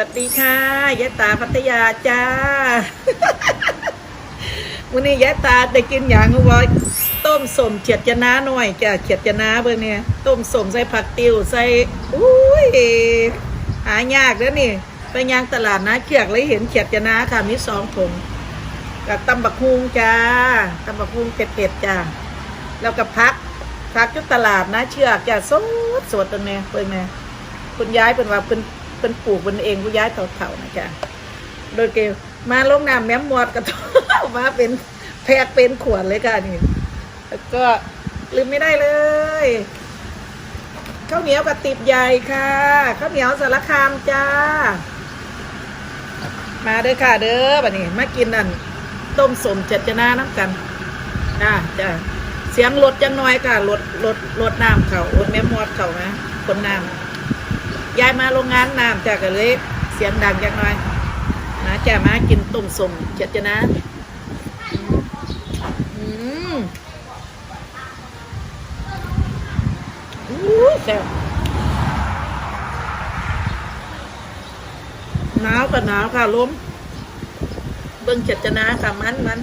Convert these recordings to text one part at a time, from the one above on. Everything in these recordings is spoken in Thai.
วัสดีค่ะยะตาพัทยาจ้าวันนี้ยะตาได้กินอย่างวอยต้มสมเฉียดจะน้าหน่อยจ้ะเฉียดจะน้าเบอร์เนี่ยต้มสมใส่ผักติวใส่อุ้ยหายากแล้วนี่ไปยางตลาดนะเกียกเลยเห็นเฉียดจะน้าค่ะมีสองผงกับตำบักฮุงจ้าตำบักฮุงเผ็ดๆจ้าแล้วก็พักพักจุดตลาดนะเชือกจ้ะสดสดตรงเนี้ยเพิ่งเนี่ยคุณย้ายเป็นว่าเป็น เป็นปลูกเป็นเองคุณย้ายเถ่าๆนะจ้ะโดยเกลมาลงน้ำแม้มมวดกระทมาเป็นแพกเป็นขวดเลยค่ะนี่แล้วก็ลืมไม่ได้เลยข้าวเหนียวกับติบใหญ่ค่ะข้าวเหนียวสารคามจ้า มาเด้อค่ะเด้อบัดนี้มากินนั่นต้มสมเจ็ดจะนาน้ำกันจ้าจ้าเสียงรถจังน้อยค่ะรถรถรถน้ำเขารถแม่มวดเขานะคนน้ำ ยายมาโรงงานน้ำจาก็เลยเสียงดังจังน้อยมาจ้ามากินต้มสมเจ็ดจะนะอืมอู้แซ่บหนาวก็หนาวค่ะลมเบิ่งเจ็ดจะนะค่ะมันมัน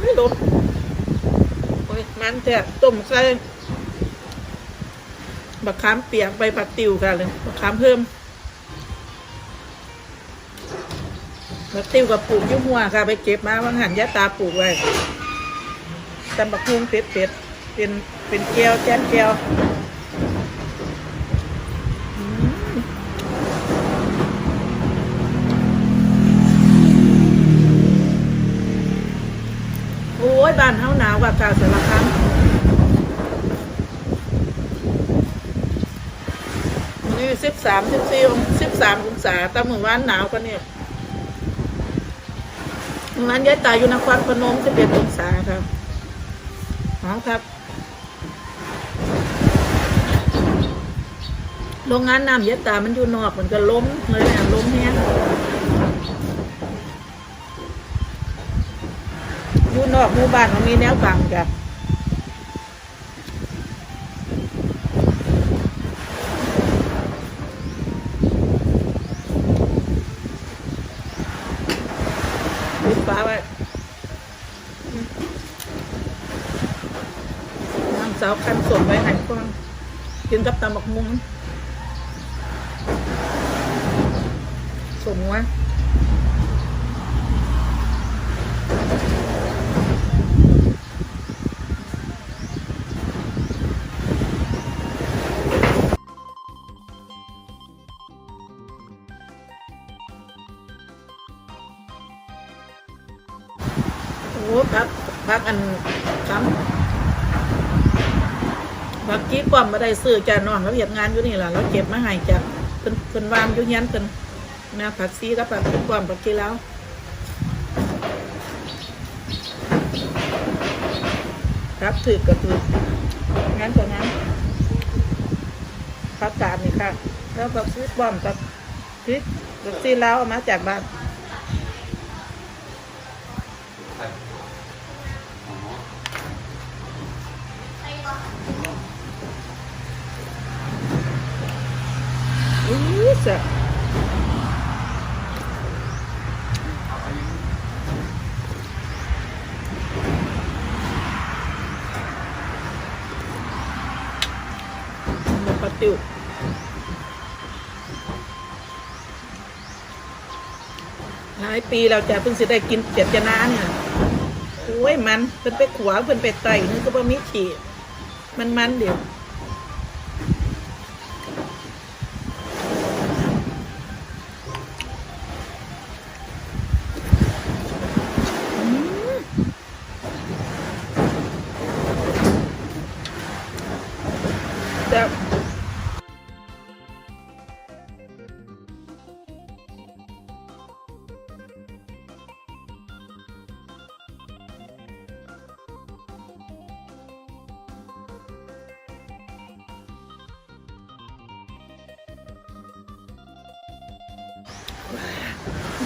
ไม่ลม โอ้ย มันแทบต้มใส่บักขามเปียกใบผักติวกันเลยบักขามเพิ่มบักติวกับปลูกยุ่หัวค่ะ ไปเก็บมาบางหันยะตาปลูกไว้ตำบักฮุงเผ็ดเผ็ดๆเป็นเป็นแก้วแจ้นแก้วโอ้ยบ้านเฮาหนาวกว่ากาวสารคามนี่ สิบสามสิบสี่สิบสามองศาแต่เมื่อวานหนาวกว่านี่เมื่อวานย้ายตายอยู่นครพนมสิบเอ็ดองศาครับหนาวครับ โรงงานน้ำยะตามันอยู่นอกมันก็ล้มเลยนะล้มแห้งอยู่นอกหมู่บ้านมันมีแนวบังจ้ะปิดฟ้าไว้อืมน้ำสาวคันสมไว้ใหายกว้าง กินกับตำบักมุงสมวะโอ้พักพักอันซ้ำ พักกี้กว่ำมาได้ซื้อจ้าน้องเขาเหยียบงานอยู่นี่แหละเราเก็บมาให้จะเป็นเป็นวางอยู่เงี้ยนเป็นแม่ผักซีกับผักกี้กว่ำผักกี้แล้วครับถือกับถืองั้นกว่านั้นผักกาดนี่ค่ะแล้วผักซีกว่ำกับพริกผักซีแล้วเอามาจากบ้าน สะมาปะติวหลายปีเราจะเพิ่งสิได้กินเจ็ดจะนานเนี่ยโอ้ยมันเพิ่นไปขวาเพิ่นไปไตนี่ก็บ่มีฉีมันมันเดี๋ยว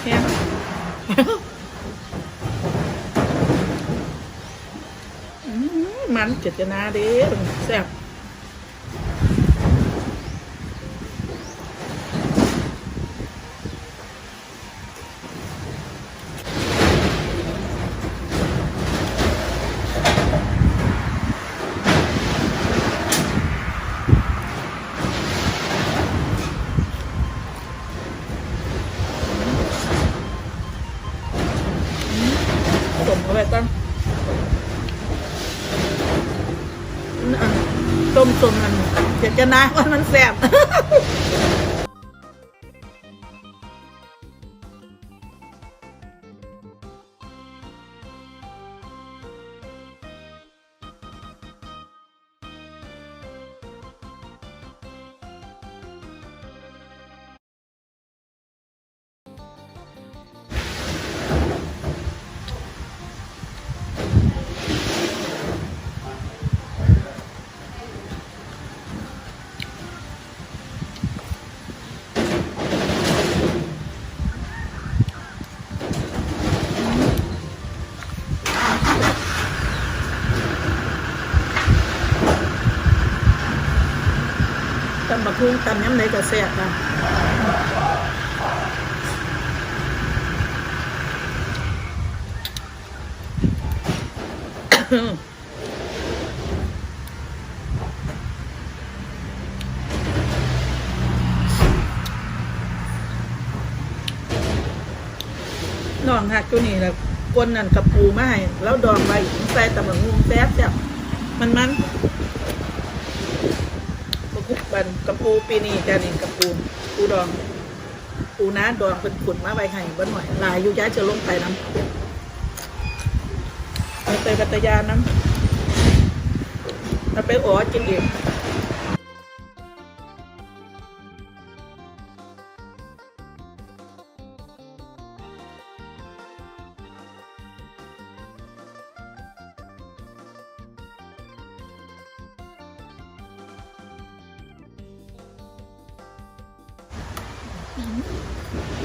แก้มมันเจตนาเด้แซ่บ เอาไปก่อนอะต้มสมมันเจ็ดจะนาว่ามันแสบ บักหุ่งตำย้ำไหนก็แซ่บอะน้องหักตัวนี้แหละกวนนั่นกับปูมาให้แล้วดองไว้ใส่ตำบักหุ่งแซ่บแซ่บมันมัน ทุกบันกระปูปีนี้จะนี่กระปูปูดองปูน้าดองเป็นขุดมาใบไห้บ้านหน่อยลายอยู่ย้ายจะลงไปน้ำไปไปกัตยาน้ำเอาไปอ๋อกินเอง เ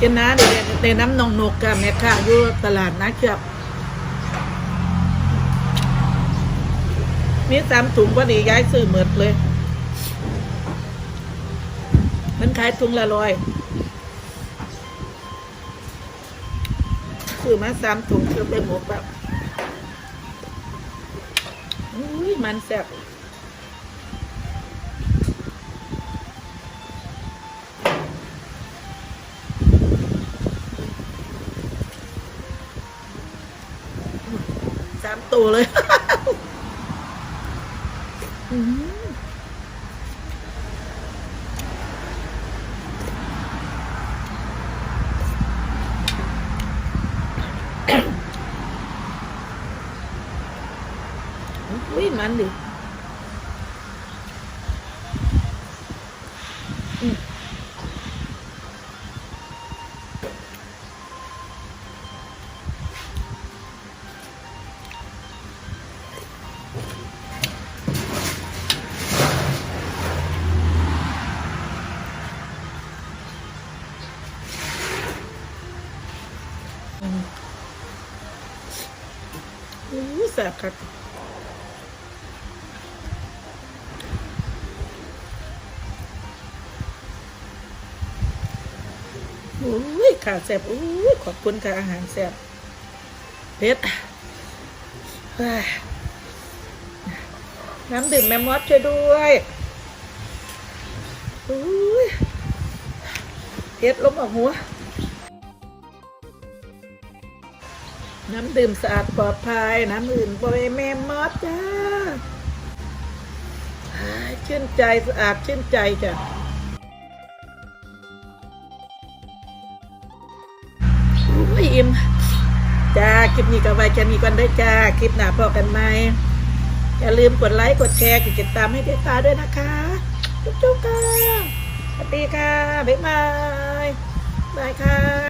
กันนะเดี๋ยวในน้ำนองนกกับแม่ค้าอยู่ตลาดนะครับมีสามถุงพอดีย้ายซื้อหมดเลย มันขายถุงละร้อยซื้อมาสามถุงซื้อไปหมดแบบอุ้ยมันแซ่บ ตัวเลยอืมอุ้ยมันดิ อู้แสบครับอุ้ยขาแสบอุ้ยขอบคุณค่ะอาหารแสบเพชรน้ำดื่มแมมมอสช่วยด้วยอุ้ยเพชรล้มออกหัว น้ำดื่มสะอาดปลอดภัย น้ำอื่นบริเมมมอสจ้าชื่นใจสะอาดชื่นใจจ้ะอิ่มจ้าคลิปนี้ก็ไว้แค่นี้ก่อนเด้จ้า คลิปหน้าพอกันไหมอย่าลืมกดไลค์กดแชร์กดติดตามให้เดตาด้วยนะคะจุ๊บๆค่ะสวัสดีค่ะ บ๊ายบายบายค่ะ